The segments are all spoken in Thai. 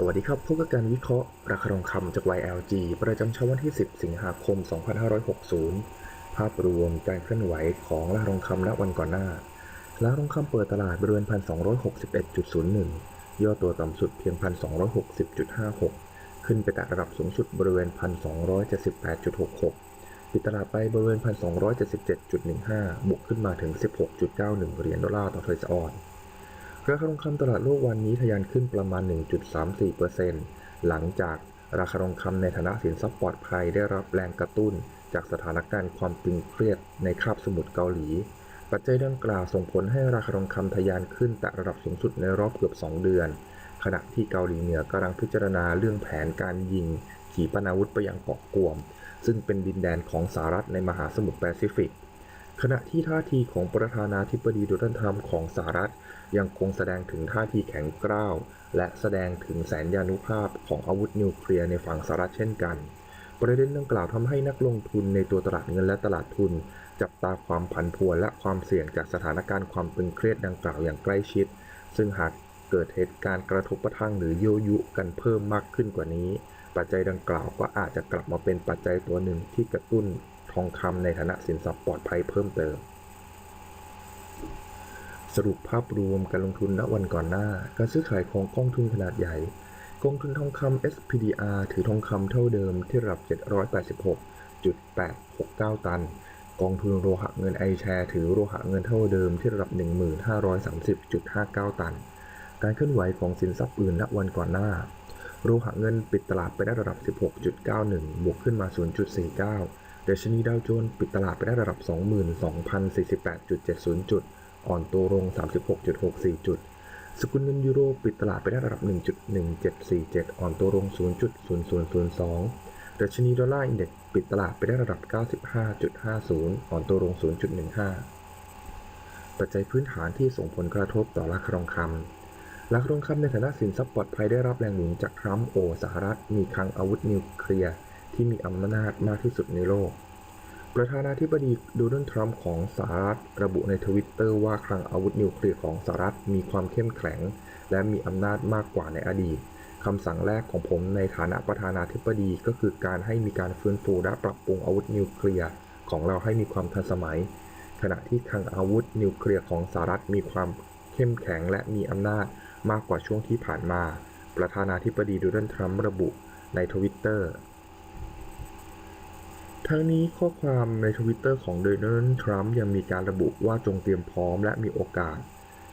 สวัสดีครับพบกับการวิเคราะห์ราคาทองคำจาก YLG ประจำเช้าวันที่ 10 สิงหาคม 2560 ภาพรวมการเคลื่อนไหวของราคาทองคำณวันก่อนหน้า ราคาทองคำเปิดตลาดบริเวณ 1,261.01 ย่อตัวต่ำสุดเพียง 1,260.56 ขึ้นไปแตะระดับสูงสุดบริเวณ 1,278.66 ปิดตลาดไปบริเวณ 1,277.15 บวกขึ้นมาถึง 16.91 เหรียญดอลลาร์ต่อทรัลออน ราคาทองคำตลาดโลกวันนี้ทะยานขึ้นประมาณ 1.34%หลังจากราคาทองคำในฐานะสินทรัพย์ปลอดภัยได้รับแรงกระตุ้น จากสถานการณ์ความตึงเครียดในคาบสมุทรเกาหลี ปัจจัยดังกล่าวส่งผลให้ราคาทองคำทะยานขึ้นแต่ระดับสูงสุดในรอบเกือบ 2 เดือน ขณะที่เกาหลีเหนือกำลังพิจารณาเรื่องแผนการยิง ขีปนาวุธไปยังเกาะกวม ซึ่งเป็นดินแดนของสหรัฐในมหาสมุทรแปซิฟิก ขณะที่ท่าทีของประธานาธิบดีโดนัลด์ทรัมป์ของสหรัฐ ยังคงแสดงถึงท่าทีแข็งกร้าว และแสดงถึงแสนยานุภาพของอาวุธนิวเคลียร์ในฝั่งสหรัฐเช่นกัน ประเด็นดังกล่าวทำให้นักลงทุนในตัวตลาดเงินและตลาดทุน จับตาความผันผวนและความเสี่ยงจากสถานการณ์ความตึงเครียดดังกล่าวอย่างใกล้ชิด ซึ่งหากเกิดเหตุการณ์กระทบกระทั่งหรือโยยุกันเพิ่มมากขึ้นกว่านี้ ปัจจัยดังกล่าวก็อาจจะกลับมาเป็นปัจจัยตัวหนึ่งที่กระตุ้น ทองคำในฐานะสินทรัพย์ปลอดภัยเพิ่มเติม สรุปภาพรวมการลงทุนณวันก่อนหน้า การซื้อขายของกองทุนขนาดใหญ่ กองทุนทองคำ SPDR ถือทองคำเท่าเดิมที่ระดับ 786.869 ตัน กองทุนโลหะเงิน iShare ถือโลหะเงินเท่าเดิมที่ระดับ 1530.59 ตัน การเคลื่อนไหวของสินทรัพย์อื่นณวันก่อนหน้าโลหะเงินปิดตลาดไปได้ระดับ 16.91 บวกขึ้นมา 0.49 ดัชนีดาวโจนส์ปิดตลาดไปได้ระดับ 22,048.70 จุด อ่อนตัวลง 36.64 จุด สกุลเงินยูโรปิดตลาดไปได้ระดับ 1.1747 อ่อนตัวลง 0.0002 ดัชนีดอลลาร์อินเด็กซ์ปิดตลาดไปได้ระดับ 95.50 อ่อนตัวลง 0.15 ปัจจัยพื้นฐานที่ส่งผลกระทบต่อราคาทองคำราคาทองคำในฐานะสินทรัพย์ปลอดภัยได้รับแรงหนุนจากทรัมป์โอสหรัฐมีคลังอาวุธนิวเคลียร์ที่มีอำนาจมากที่สุดในโลก ประธานาธิบดีโดนัลด์ทรัมป์ของสหรัฐระบุในทวิตเตอร์ว่าคลังอาวุธนิวเคลียร์ของสหรัฐมีความเข้มแข็ง และมีอำนาจมากกว่าในอดีตคำสั่งแรกของผมในฐานะประธานาธิบดีก็คือการให้มีการฟื้นฟูและปรับปรุงอาวุธนิวเคลียร์ของเราให้มีความทันสมัย ขณะที่คลังอาวุธนิวเคลียร์ของสหรัฐมีความเข้มแข็งและมีอำนาจมากกว่าช่วงที่ผ่านมา ประธานาธิบดีโดนัลด์ทรัมป์ระบุในทวิตเตอร์ ทั้งนี้ข้อความในทวิตเตอร์ของโดนัลด์ทรัมป์ยังมีการระบุว่าจงเตรียมพร้อมและมีโอกาส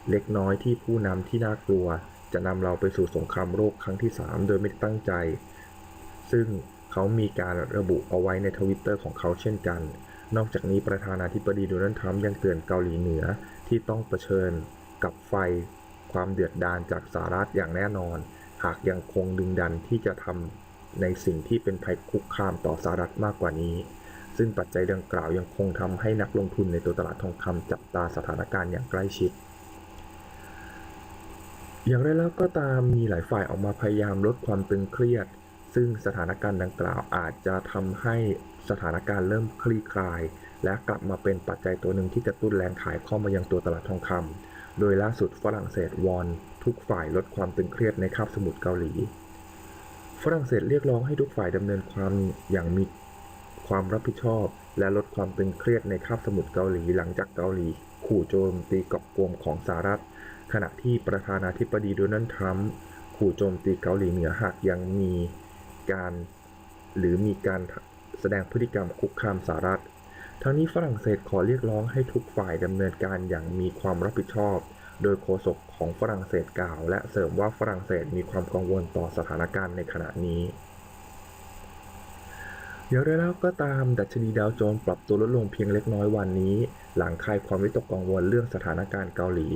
เล็กน้อยที่ผู้นำที่น่ากลัว จะนำเราไปสู่สงครามโลกครั้งที่ 3 โดยไม่ตั้งใจ ซึ่งเขามีการระบุเอาไว้ในทวิตเตอร์ของเขาเช่นกัน นอกจากนี้ประธานาธิบดีโดนัลด์ทรัมป์ยังเตือนเกาหลีเหนือที่ต้องเผชิญกับไฟความเดือดดาลจากสหรัฐอย่างแน่นอน หากยังคงดึงดันที่จะทำ ในสิ่งที่เป็นภัยคุกคามต่อสหรัฐมากกว่านี้ ซึ่งปัจจัยดังกล่าวยังคงทำให้นักลงทุนในตัวตลาดทองคำจับตาสถานการณ์อย่างใกล้ชิด อย่างไรแล้วก็ตามมีหลายฝ่ายออกมาพยายามลดความตึงเครียด ซึ่งสถานการณ์ดังกล่าวอาจจะทำให้สถานการณ์เริ่มคลี่คลาย และกลับมาเป็นปัจจัยตัวหนึ่งที่กระตุ้นแรงขายเข้ามายังตัวตลาดทองคำโดยล่าสุดฝรั่งเศสวอนทุกฝ่ายลดความตึงเครียดในคาบสมุทรเกาหลี ฝรั่งเศสเรียกร้องให้ทุกฝ่ายดำเนินความอย่างมีความรับผิดชอบ และลดความตึงเครียดในคาบสมุทรเกาหลีหลังจากเกาหลี ขู่โจมตีกาะกวมของสหรัฐ ขณะที่ประธานาธิบดีโดนัลด์ทรัมป์ขู่โจมตีเกาหลีเหนือหากยังมีการหรือมีการแสดงพฤติกรรมคุกคามสหรัฐ ทั้งนี้ฝรั่งเศสขอเรียกร้องให้ทุกฝ่ายดำเนินการอย่างมีความรับผิดชอบ โดยโฆษกของฝรั่งเศสกล่าว และเสริมว่าฝรั่งเศสมีความกังวลต่อสถานการณ์ในขณะนี้อย่างไรแล้วก็ตามดัชนีดาวโจนส์ปรับตัวลดลงเพียงเล็กน้อยวันนี้ หลังคลายความวิตกกังวลเรื่องสถานการณ์เกาหลี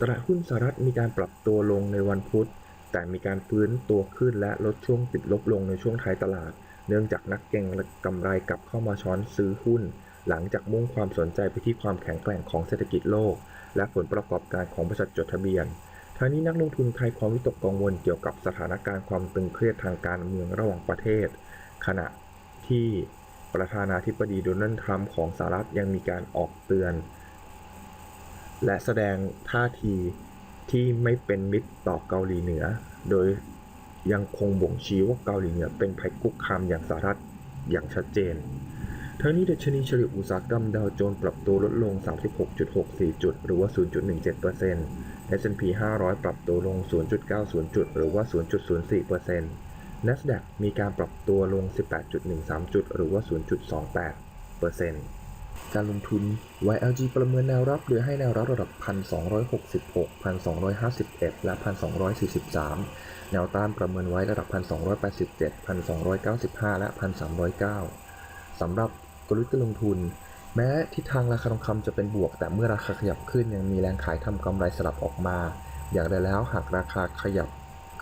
ตลาดหุ้นสหรัฐมีการปรับตัวลงในวันพุธ แต่มีการฟื้นตัวขึ้นและลดช่วงติดลบลงในช่วงท้ายตลาด เนื่องจากนักเก็งกำไรกลับเข้ามาช้อนซื้อหุ้น หลังจากมุ่งความสนใจไปที่ความแข็งแกร่งของเศรษฐกิจโลก และผลประกอบการของบริษัทจดทะเบียนทั้งนี้นักลงทุนคลายความวิตกกังวลเกี่ยวกับสถานการณ์ความตึงเครียดทางการเมืองระหว่างประเทศ ขณะที่ประธานาธิบดีโดนัลด์ทรัมป์ของสหรัฐยังมีการออกเตือน และแสดงท่าทีที่ไม่เป็นมิตรต่อเกาหลีเหนือ โดยยังคงบ่งชี้ว่าเกาหลีเหนือเป็นภัยคุกคามอย่างสหรัฐอย่างชัดเจน ทั้งนี้ดัชนีเฉลี่ยอุตสาหกรรมดาวโจนส์ปรับตัวลดลง 36.64 จุด หรือว่า 0.17% S&P 500 ปรับตัวลง 0.90 จุด หรือว่า 0.04% NASDAQ มีการปรับตัวลง 18.13 จุด หรือว่า 0.28%การลงทุน YLG ประเมินแนวรับโดยให้แนวรับระดับ 1,266 1,251 และ 1,243 แนวต้านประเมินไว้ระดับ 1,287 1,295 และ 1,309สำหรับ กลยุทธ์การลงทุน แม้ทิศทางราคาทองคำจะเป็นบวก แต่เมื่อราคาขยับขึ้นยังมีแรงขายทำกำไรสลับออกมา อย่างไรแล้วหากราคาขยับ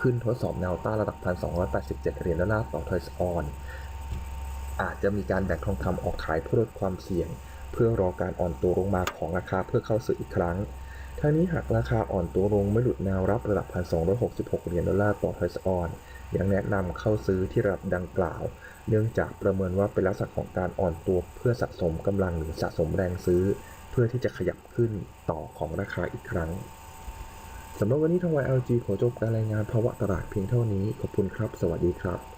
ขึ้นทดสอบแนวต้านระดับ 1,287 เหรียญดอลลาร์ต่อทอยส์ออน อาจจะมีการแบ่งทองคำออกขายเพื่อลดความเสี่ยง เพื่อรอการอ่อนตัวลงมาของราคาเพื่อเข้าซื้ออีกครั้ง ทั้งนี้หากราคาอ่อนตัวลงไม่หลุดแนวรับระดับ 1,266 เหรียญดอลลาร์ต่อทอยส์ออน ยังแนะนำเข้าซื้อที่ระดับดังกล่าว เนื่องจากประเมินว่าเป็นลักษณะของการอ่อนตัวเพื่อสะสมกำลังหรือสะสมแรงซื้อ เพื่อที่จะขยับขึ้นต่อของราคาอีกครั้งสำหรับวันนี้ทางวาย LG ขอจบการรายงานภาวะตลาดเพียงเท่านี้ ขอบคุณครับ สวัสดีครับ